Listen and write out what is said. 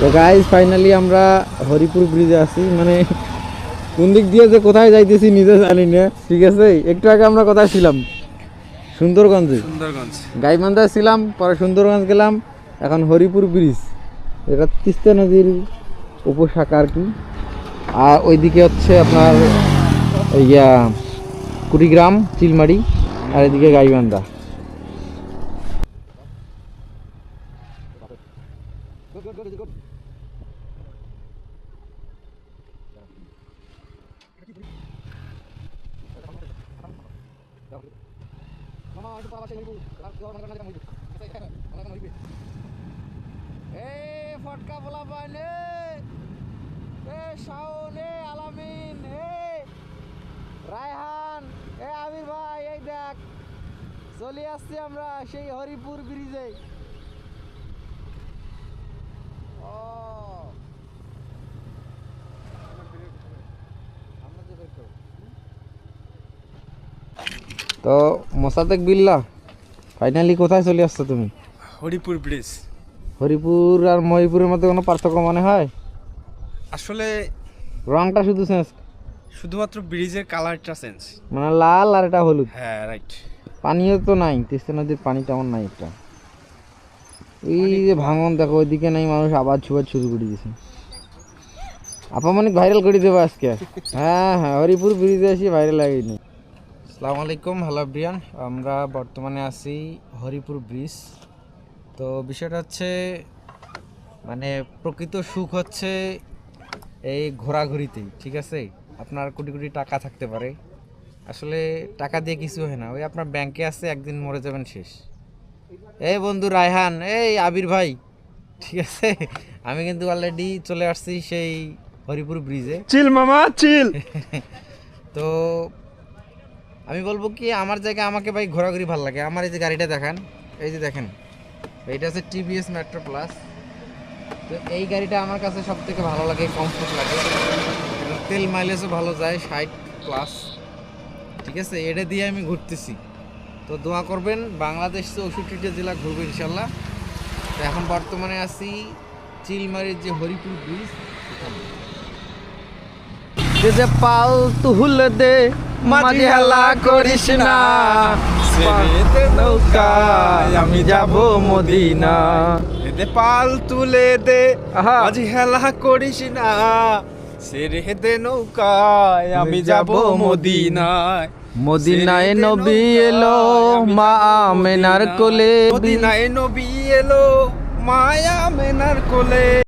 তো guys finally আমরা হরিপুর ব্রিজে আছি। মানে কোন দিক দিয়ে যে কোথায় যাইতেছি নিজে জানি না। ঠিক আছে? একটু আগে আমরা কোথায় ছিলাম? সুন্দরগঞ্জে। সুন্দরগঞ্জ। গাইবান্ধায় ছিলাম পরে সুন্দরগঞ্জ গেলাম। এখন হরিপুর ব্রিজ এটা তিস্তা নদীর উপশাখা আর কি। আর ওইদিকে হচ্ছে আপনার ইয়া কুড়িগ্রাম চিলমারি। আর এদিকে গাইবান্ধা। ফটকা বলা পাইনে এ শাওন এ আলামিন এ রায়হান এ আমির ভাই এই দেখ, চলে আসছি আমরা সেই হরিপুর ব্রিজে। ও। তো মোসাদেক বিল্লা ফাইনালি কোথায় চলে আসছো তুমি? হরিপুর ব্রিজ হরিপুর আর মহিপুরের মধ্যে কোনো পার্থক্য মনে হয়? আসলে রংটা শুধু চেঞ্জ শুধুমাত্র ব্রিজের কালারটা চেঞ্জ মানে লাল আর এটা হলুদ? হ্যাঁ রাইট পানিও তো নাই তিস্তা নদীর পানি তেমন নাই একটা এই যে ভাঙন দেখো ওইদিকে নাই মানুষ আবার ছুবার শুরু করে দিয়েছে আপা মানে ভাইরাল করে দেবো আজকে। হ্যাঁ হ্যাঁ হরিপুর ব্রিজে আসি ভাইরাল লাগেনি আসসালামু আলাইকুম হ্যালো ব্রিয়ান আমরা বর্তমানে আছি হরিপুর ব্রিজ তো বিষয়টা হচ্ছে মানে প্রকৃত সুখ হচ্ছে এই ঘোরাঘুরিতেই ঠিক আছে? আপনার কোটি কোটি টাকা থাকতে পারে। আসলে টাকা দিয়ে কিছু হয় না। ওই আপনার ব্যাংকে আছে একদিন মরে যাবেন শেষ। এই বন্ধু রায়হান এই আবির ভাই। ঠিক আছে? আমি কিন্তু অলরেডি চলে আসছি সেই হরিপুর ব্রিজে চিল মামা চিল! তো আমি বলব কি আমার জায়গায় আমাকে ভাই ঘোরাঘুরি ভালো লাগে। আমার এই যে গাড়িটা দেখান এই যে দেখেন এইটা হচ্ছে টিভিএস মেট্রো প্লাস তো এই গাড়িটা আমার কাছে সব থেকে ভালো লাগে কমফোর্ট লাগে। তেল মাইলেজও ভালো যায় ষাট প্লাস ঠিক আছে? এটা দিয়ে আমি ঘুরতেছি। তো দোয়া করবেন বাংলাদেশ চৌষট্টিটা জেলা ঘুরবো ইনশাল্লাহ। তো এখন বর্তমানে আছি চিলমারির যে হরিপুর ব্রিজ যে যে পাল তুহুল দে মাঝি হেলা করিস না নৌকায় আমি যাব মদিনা। এতে পাল তুলে দে আহা। হেলা করিস না সেরে দে নৌকায় আমি যাব মদিনায়। মদিনায় নবী এলো মা আমেনার কোলে। মদিনায় নবী এলো মায়া মেনার কোলে।